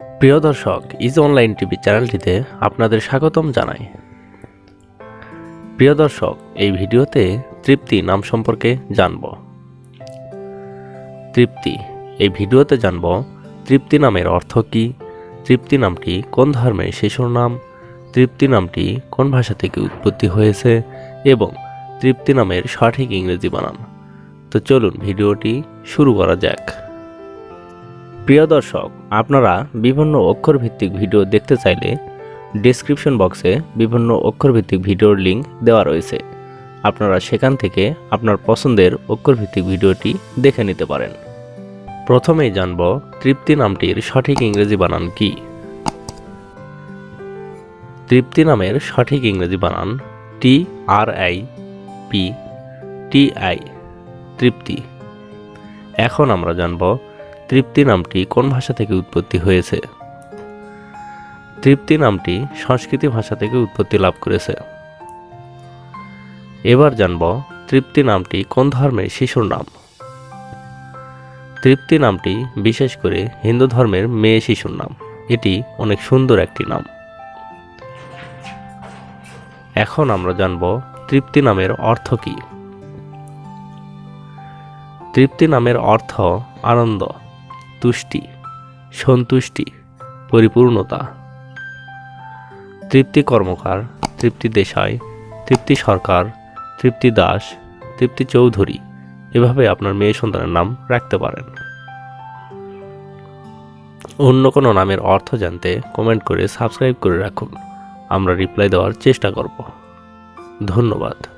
প্রিয় দর্শক, is online TV চ্যানেলটিতে আপনাদের স্বাগতম জানাই। প্রিয় দর্শক, এই ভিডিওতে তৃপ্তি নাম সম্পর্কে জানব। তৃপ্তি, এই ভিডিওতে জানব তৃপ্তি নামের অর্থ কী, তৃপ্তি নামটি কোন ধর্মের শিশুর নাম, তৃপ্তি নামটি কোন ভাষা থেকে উৎপত্তি হয়েছে, এবং তৃপ্তি নামের সঠিক ইংরেজি বানান। তো চলুন ভিডিওটি শুরু করা যাক। প্রিয় দর্শক, আপনারা বিভিন্ন অক্ষরভিত্তিক ভিডিও দেখতে চাইলে ডেসক্রিপশন বক্সে বিভিন্ন অক্ষরভিত্তিক ভিডিওর লিঙ্ক দেওয়া রয়েছে। আপনারা সেখান থেকে আপনার পছন্দের অক্ষরভিত্তিক ভিডিওটি দেখে নিতে পারেন। প্রথমেই জানব তৃপ্তি নামটির সঠিক ইংরেজি বানান কি? তৃপ্তি নামের সঠিক ইংরেজি বানান T R I P T I, Tripti. এখন আমরা জানব তৃপ্তি নামটি কোন ভাষা থেকে উৎপত্তি হয়েছে? তৃপ্তি নামটি সংস্কৃতি ভাষা থেকে উৎপত্তি লাভ করেছে। এবার জানব তৃপ্তি নামটি কোন ধর্মের শিশুর নাম? তৃপ্তি নামটি বিশেষ করে হিন্দু ধর্মের মেয়ে শিশুর নাম। এটি অনেক সুন্দর একটি নাম। এখন আমরা জানব তৃপ্তি নামের অর্থ কী? তৃপ্তি নামের অর্থ আনন্দ। তুষ্টি, সন্তুষ্টি, পরিপূর্ণতা। তৃপ্তি কর্মকার, তৃপ্তি দেশাই, তৃপ্তি সরকার, তৃপ্তি দাস, তৃপ্তি চৌধুরী এভাবে আপনার মেয়ে সন্তানের নাম রাখতে পারেন। অন্য কোনো নামের অর্থ জানতে কমেন্ট করে সাবস্ক্রাইব করে রাখুন। আমরা রিপ্লাই দেওয়ার চেষ্টা করব। ধন্যবাদ।